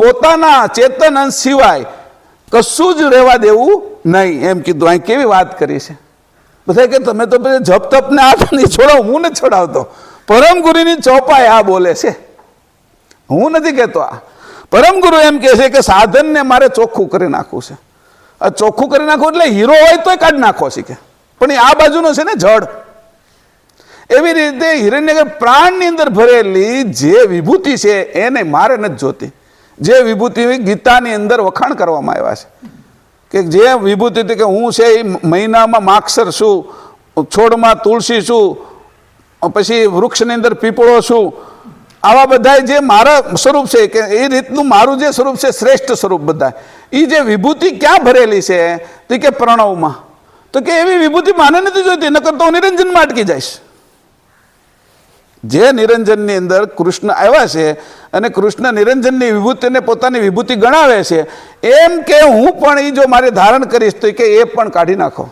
પોતાના ચેતન અંશ સિવાય કશું જ રહેવા દેવું નહીં. એમ કીધું. અહીં કેવી વાત કરી છે? બધા કે તમે તો પછી જપ તપને હાથ નહીં છોડાવ, હું નથી છોડાવતો. પરમ ગુરુની ચોપાઈ આ બોલે છે. હું નથી કહેતો આ. પરમ ગુરુ એમ કહે છે કે સાધનને મારે ચોખ્ખું કરી નાખવું છે. આ ચોખ્ખું કરી નાખવું એટલે હીરો હોય તોય કાઢી નાખો કે. પણ એ આ બાજુનો છે ને જડ એવી રીતે હિરણ્યગર પ્રાણની અંદર ભરેલી જે વિભૂતિ છે એને મારે નથી જોતી. જે વિભૂતિ ગીતાની અંદર વખાણ કરવામાં આવ્યા છે. કે જે વિભૂતિ હતી કે હું છે એ મહિનામાં માક્ષર છું, છોડમાં તુલસી છું, પછી વૃક્ષની અંદર પીપળો છું. આવા બધા જે મારા સ્વરૂપ છે કે એ રીતનું મારું જે સ્વરૂપ છે, શ્રેષ્ઠ સ્વરૂપ બધા. એ જે વિભૂતિ ક્યાં ભરેલી છે? તો કે પ્રણવમાં. તો કે એવી વિભૂતિ માને નથી જોઈતી, નકર તો નિરંજનમાં અટકી જઈશ. જે નિરંજનની અંદર કૃષ્ણ આવ્યા છે અને કૃષ્ણ નિરંજનની વિભૂતિને પોતાની વિભૂતિ ગણાવે છે, એમ કે હું પણ એ જો મારે ધારણ કરીશ તો કે એ પણ કાઢી નાખો.